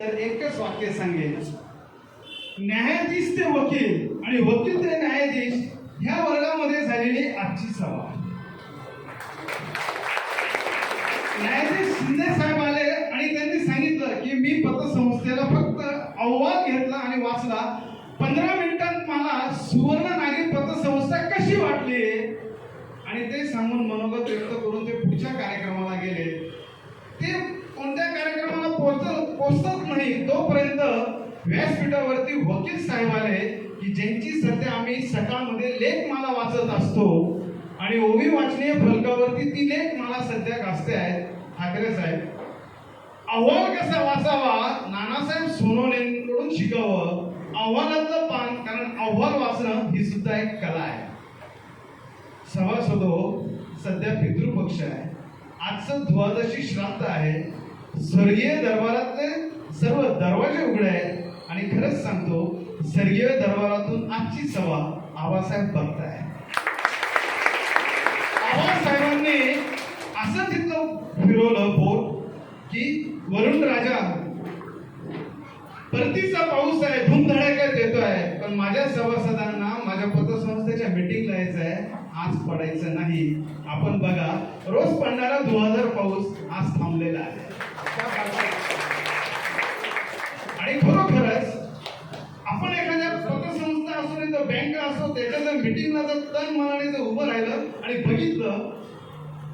तर एकच वाक्य सांगेल न्यायाधीश ते वकील आणि वकील ते न्यायाधीश ह्या वर्गामध्ये झालेली आजची सभा. न्यायाधीश शिंदे साहेब आले आणि त्यांनी सांगितलं की मी पतसंस्थेला फक्त अहवाल घेतला आणि वाचला. पंधरा मिनिटात मला सुवर्ण नागरी पतसंस्था कशी वाटली? आणि ते सांगून मनोगत व्यक्त करून ते पुढच्या वकील साहेब आले की ज्यांची सध्या आम्ही सकाळमध्ये लेख मला वाचत असतो आणि ओवी वाचनीय फलकावरती ती लेख मला सध्या गाजते आहेत. ठाकरे साहेब अहवाल कसा वाचावा? नानासाहेब सोनवणेंकडून शिकावं. अहवालातलं पान कारण अहवाल वाचणं ही सुद्धा एक कला आहे. सभासदो सध्या पितृपक्ष आहे. आजचं द्वादशी श्राद्ध आहे. स्वर्गीय दरबारातले सर्व दरवाजे उघडे आहेत. आणि खरंच सांगतो स्वर्गीय दरबारातून आजची सभा आबासाहेब बघताय. आबासाहेबांनी असं तिथलं फिरवलं बोट की वरुण राजा परतीचा पाऊस आहे धुमधडाक्यात येतोय पण माझ्या सभासदांना माझ्या पतसंस्थेच्या मीटिंगला यायचं आहे आज पडायचं नाही. आपण बघा रोज पडणारा धुवाधार पाऊस आज थांबलेला आहे आणि खरोखरच आपण एखाद्या पतसंस्था असो नाही तर बँक असो त्याच्या जर मिटिंगला जर तन मनाने जर उभं राहिलं आणि बघितलं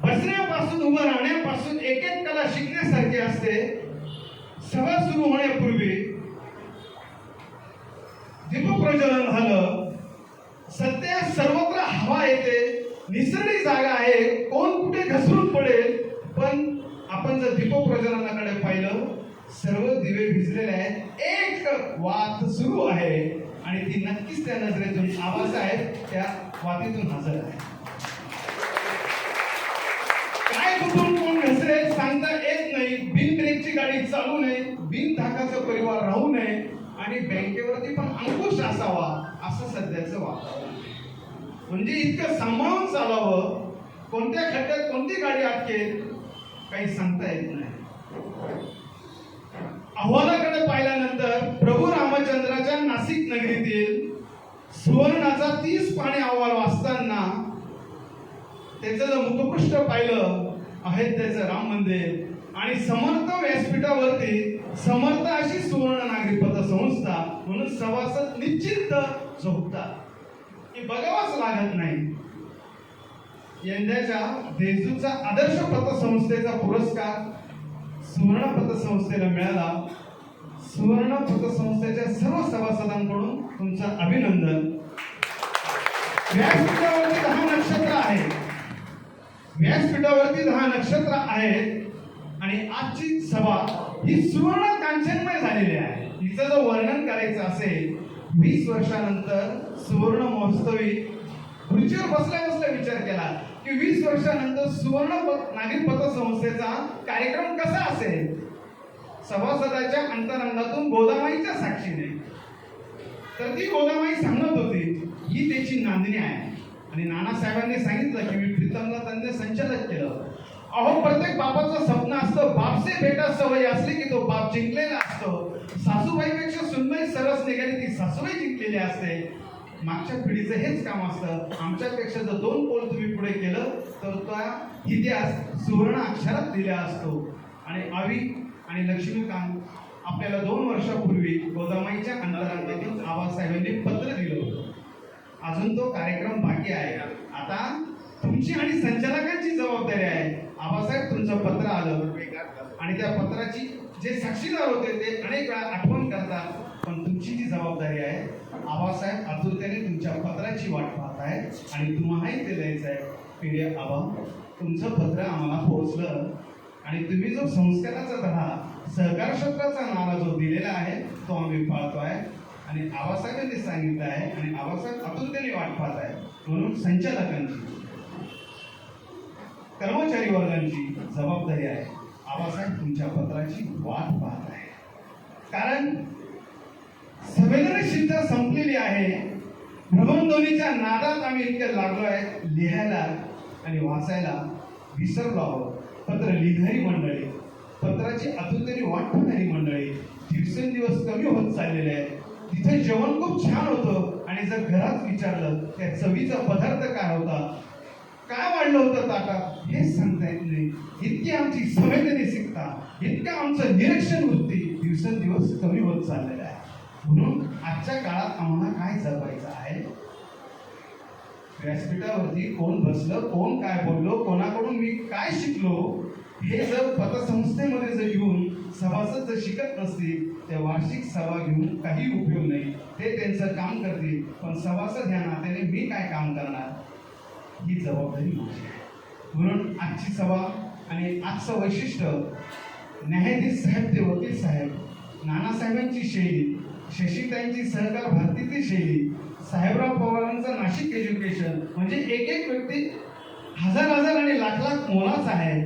बसण्यापासून उभं राहण्यापासून एक एक कला शिकण्यासारखी असते सभा सुरू होण्यापूर्वी दीपप्रज्वलन झालं सध्या सर्वत्र हवा येते निसरडी जागा आहे कोण कुठे घसरून पडेल पण आपण जर दीपप्रज्वलनाकडे पाहिलं सर्व दिवे भिजलेले आहेत एक वात सुरू आहे. आणि ती नक्कीच त्या नजरेतून आवाज आहेत त्या वातीतून हजर आहे काय कुठून कोण घसरेल सांगता येत नाही. बिन ब्रेकची गाडी चालू नये बिन धाकाचा परिवार राहू नये आणि बँकेवरती पण अंकुश असावा असं सध्याचं वातावरण म्हणजे इतकं सांभाळून चालावं कोणत्या खड्ड्यात कोणती गाडी अटकेल काही सांगता येत नाही. अहवालाकडे पाहिल्यानंतर रत्नागिरीतील सुवर्णाचा तीस पाणी अहवाल वाचताना त्याचं जर मुखपृष्ठ पाहिलं अयोध्येचं राम मंदिर. आणि समर्थ व्यासपीठावरती समर्थ अशी सुवर्ण नागरिक पतसंस्था म्हणून सभासद निश्चित झोपतात. की बघावाच लागत नाही. यंदाच्या देजूचा आदर्श पतसंस्थेचा पुरस्कार सुवर्ण पतसंस्थेला मिळाला. सुवर्ण पतसंस्थेच्या सर्व सभासदांकडून तुमचं अभिनंदन. व्यासपीठावरती दहा नक्षत्र आहे व्यासपीठावरती दहा नक्षत्र आहेत आणि आजची सभा ही सुवर्ण कांचनमय झालेली आहे. हिचं जर वर्णन करायचं असेल वीस वर्षानंतर सुवर्ण महोत्सवी खुर्चीवर बसल्या बसल्या विचार केला की वीस वर्षानंतर सुवर्ण प- नागरिक पतसंस्थेचा कार्यक्रम कसा असेल? सभासदाच्या अंतरंगातून गोदामाईच्या साक्षीने. तर ती गोदामाई सांगत होती ही त्याची नांदणी आहे. आणि नानासाहेबांनी सांगितलं की मी प्रीतमला त्यांनी संचालक केलं. अहो प्रत्येक बापाचं स्वप्न असतं बापसे भेटा सवय असली की तो बाप जिंकलेला असतो. सासूबाईपेक्षा सुनबाई सरस निघाली ती सासूबाई जिंकलेली असते. मागच्या पिढीचं हेच काम असतं. आमच्यापेक्षा जर दोन पोल तुम्ही पुढे केलं तर त्या इतिहास सुवर्ण अक्षरात दिला असतो. आणि आवी आणि लक्ष्मीकांत आपल्याला दोन वर्षापूर्वी गोदामाईच्या अंतरांगातून आबासाहेबांनी पत्र दिलं होतं. अजून तो कार्यक्रम बाकी आहे आता तुमची आणि संचालकांची जबाबदारी आहे. आबासाहेब तुमचं पत्र आलं. आणि त्या पत्राची जे साक्षीदार होते ते अनेक वेळा आठवण करतात. पण तुमची जी जबाबदारी आहे आबासाहेब आतुरतेने तुमच्या पत्राची वाट पाहत आहेत आणि तुम्हालाही ते द्यायचं आहे. पिढी आबा तुमचं पत्र आम्हाला पोहोचलं. आणि तुम्ही जो संस्काराचा धडा सहकार क्षेत्राचा नारा जो दिलेला आहे तो आम्ही पाळतो आहे आणि आबासाहेबांनी सांगितलं आहे आणि आबासाहेब आतुरतेने वाट पाहत आहे. म्हणून संचालकांची कर्मचारी वर्गांची जबाबदारी आहे. आबासाहेब तुमच्या पत्राची वाट पाहत आहे. कारण संवेदनशीलता संपलेली आहे. भ्रमणध्वनीच्या नादात आम्ही इतक्या लागलो आहे लिहायला आणि वाचायला विसरलो आहोत. पत्र लिहिणारी मंडळी पत्राची आतुरतेने वाट पाहणारी मंडळी दिवसेंदिवस कमी होत चाललेले आहे. तिथे जेवण खूप छान होतं आणि जर घरात विचारलं त्या चवीचा पदार्थ काय होता? काय वाढलं होतं ताटा? हे सांगता येत नाही. इतकी आमची संवेदनशीलता इतकं आमचं निरीक्षण वृत्ती दिवसेंदिवस कमी होत चाललेलं आहे. म्हणून आजच्या काळात आम्हाला काय जपायचं आहे? व्यासपीठावरती कोण बसलं कोण काय बोललो कोणाकडून मी काय शिकलो हे जर पतसंस्थेमध्ये जर येऊन सभासद जर शिकत नसतील त्या वार्षिक सभा घेऊन काही उपयोग नाही. ते त्यांचं काम करतील. पण सभासद ह्या नात्याने मी काय काम करणार? ही जबाबदारी माझी आहे. म्हणून आजची सभा आणि आजचं वैशिष्ट्य न्यायाधीश साहेब ते वकील साहेब नानासाहेबांची शैली शशीताईंची सहकार भारतीची शैली साहेबराव पवारांचं नाशिक एज्युकेशन म्हणजे एक एक व्यक्ती हजार हजार आणि लाख लाख मोलाच आहे.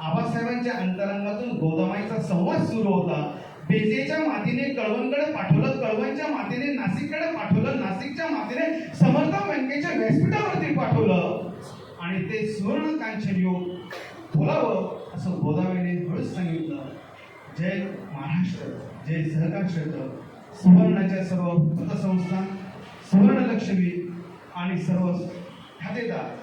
आबासाहेबांच्या अंतरंगातून गोदामाईचा संवाद सुरू होता. बेजेच्या मातीने कळवणकडे पाठवलं कळवणच्या मातीने नाशिककडे पाठवलं नाशिकच्या मातीने समर्थ बँकेच्या व्यासपीठावरती पाठवलं. आणि ते सुवर्ण कांचन योग बोलावं असं गोदावरीने हळूच सांगितलं. जय महाराष्ट्र जय सहकार क्षेत्र. सुवर्णाच्या सर्व पतसंस्था सुवर्णलक्ष्मी आणि सर्व खातेदार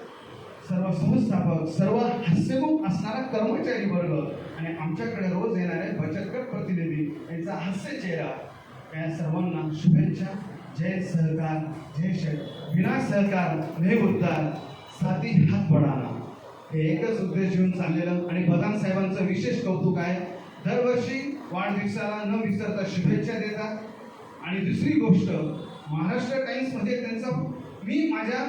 सर्व संस्थापक सर्व हास्यमुख असणारा कर्मचारी वर्ग आणि आमच्याकडे रोज येणारे बचत गट प्रतिनिधी यांचा हास्य चेहरा या सर्वांना शुभेच्छा जय सहकार जय शेत विना सहकार नाही उद्धार. साथी हात पडाना हे एकच उद्देश घेऊन चाललेलं आणि बदाम साहेबांचं विशेष कौतुक आहे. दरवर्षी वाढदिवसाला न विसरता शुभेच्छा देतात. आणि दुसरी गोष्ट महाराष्ट्र टाइम्समध्ये त्यांचा मी माझ्या